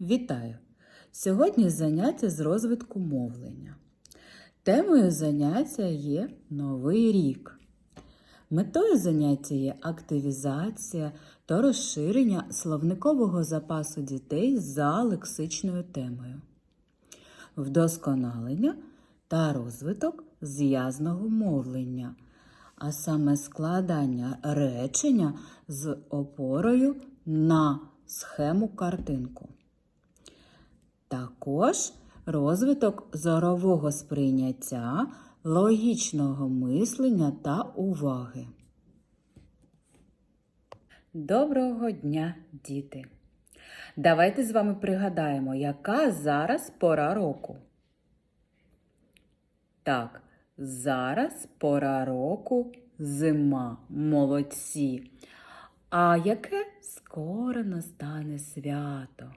Вітаю! Сьогодні заняття з розвитку мовлення. Темою заняття є Новий рік. Метою заняття є активізація та розширення словникового запасу дітей за лексичною темою, вдосконалення та розвиток зв'язного мовлення, а саме складання речення з опорою на схему картинку. Також розвиток зорового сприйняття, логічного мислення та уваги. Доброго дня, діти! Давайте з вами пригадаємо, яка зараз пора року. Так, зараз пора року зима. Молодці. А яке скоро настане свято?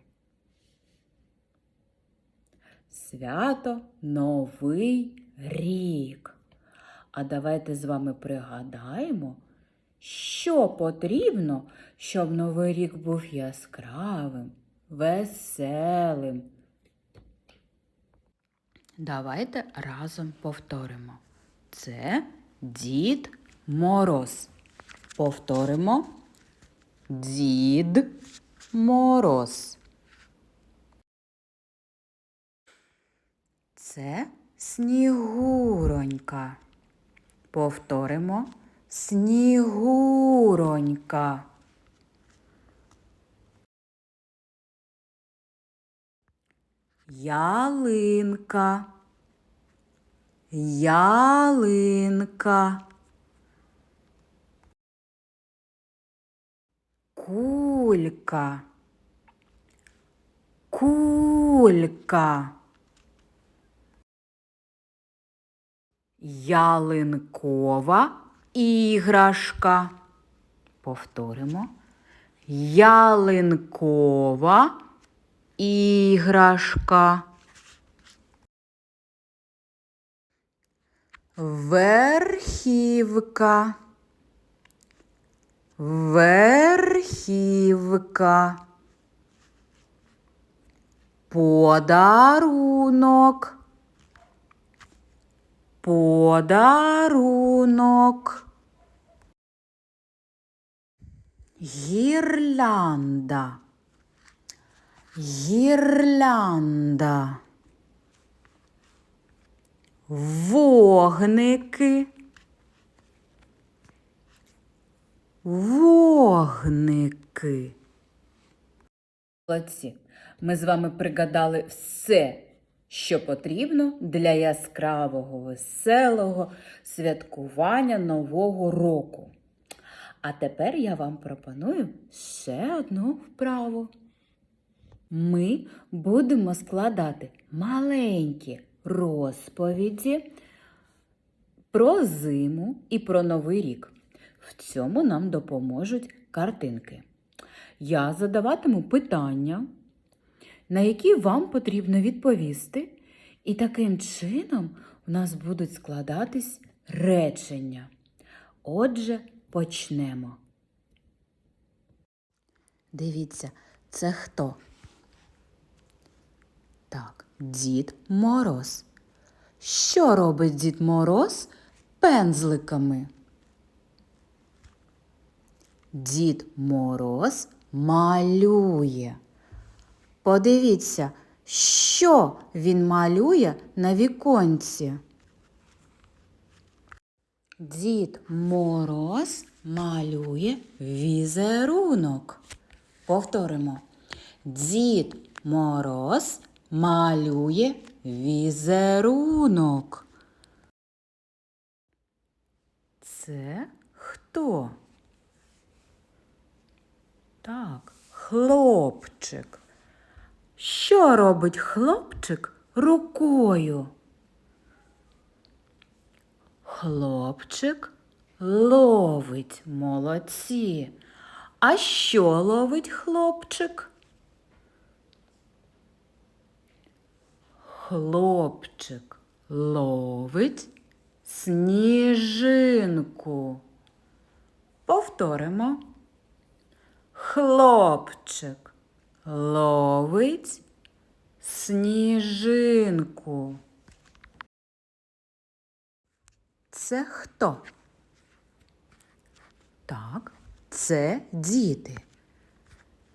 Свято Новий рік. А давайте з вами пригадаємо, що потрібно, щоб Новий рік був яскравим, веселим. Давайте разом повторимо. Це Дід Мороз. Повторимо. Дід Мороз. Це снігуронька. Повторимо снігуронька. Ялинка. Ялинка. Кулька. Кулька. Ялинкова іграшка. Повторимо. Ялинкова іграшка. Верхівка. Верхівка. Подарунок. Подарунок. Гірлянда. Гірлянда. Вогники. Вогники. Молодці. Ми з вами пригадали все, що потрібно для яскравого, веселого святкування Нового року. А тепер я вам пропоную ще одну вправу. Ми будемо складати маленькі розповіді про зиму і про Новий рік. В цьому нам допоможуть картинки. Я задаватиму питання, на які вам потрібно відповісти, і таким чином у нас будуть складатись речення. Отже, почнемо. Дивіться, це хто? Так, Дід Мороз. Що робить Дід Мороз пензликами? Дід Мороз малює. Подивіться, що він малює на віконці. Дід Мороз малює візерунок. Повторимо. Дід Мороз малює візерунок. Це хто? Так, хлопчик. Що робить хлопчик рукою? Хлопчик ловить молодці. А що ловить хлопчик? Хлопчик ловить сніжинку. Повторимо. Хлопчик ловить сніжинку. Це хто? Так, це діти.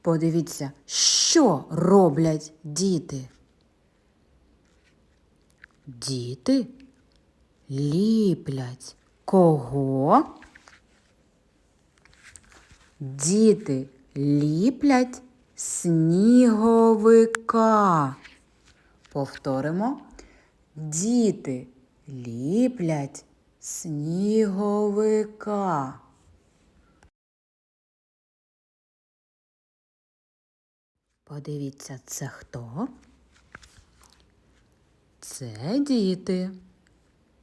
Подивіться, що роблять діти. Діти ліплять кого? Діти ліплять сніговика. Повторимо. Діти ліплять сніговика. Подивіться, це хто? Це діти.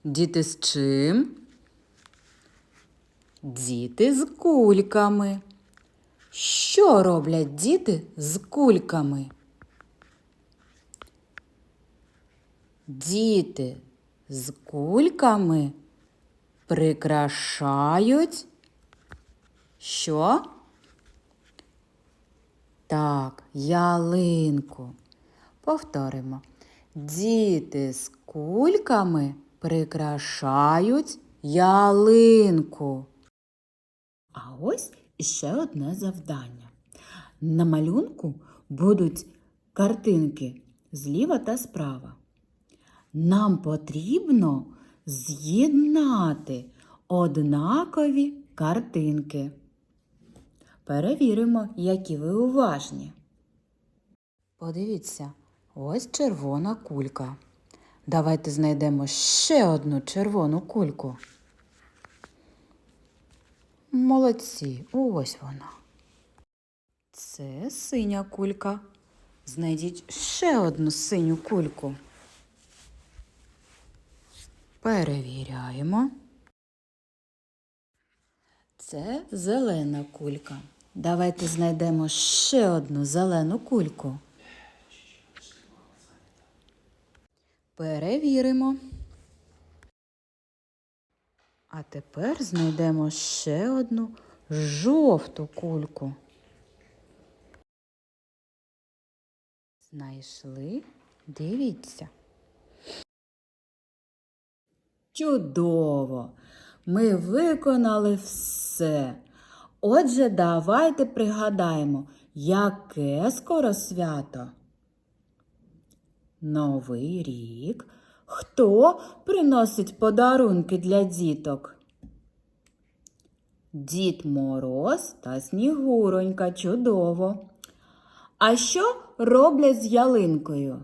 Діти з чим? Діти з кульками. Що роблять діти з кульками? Діти з кульками прикрашають. Що? Так, ялинку. Повторимо. Діти з кульками прикрашають ялинку. А ось іще одне завдання. На малюнку будуть картинки зліва та справа. Нам потрібно з'єднати однакові картинки. Перевіримо, які ви уважні. Подивіться, ось червона кулька. Давайте знайдемо ще одну червону кульку. Молодці, ось вона. Це синя кулька. Знайдіть ще одну синю кульку. Перевіряємо. Це зелена кулька. Давайте знайдемо ще одну зелену кульку. Перевіримо. А тепер знайдемо ще одну жовту кульку. Знайшли? Дивіться. Чудово! Ми виконали все. Отже, давайте пригадаємо, яке скоро свято. Новий рік. Хто приносить подарунки для діток? Дід Мороз та Снігуронька. Чудово. А що роблять з ялинкою?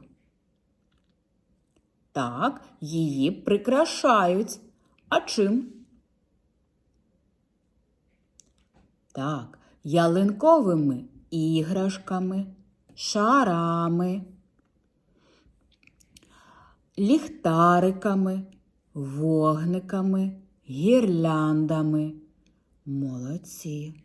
Так, її прикрашають. А чим? Так, ялинковими іграшками, шарами, ліхтариками, вогниками, гірляндами. Молодці.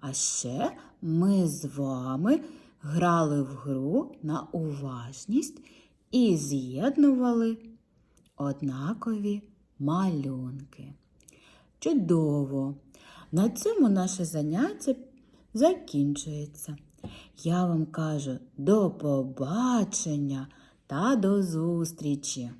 А ще ми з вами грали в гру на уважність і з'єднували однакові малюнки. Чудово! На цьому наше заняття закінчується. Я вам кажу до побачення та до зустрічі!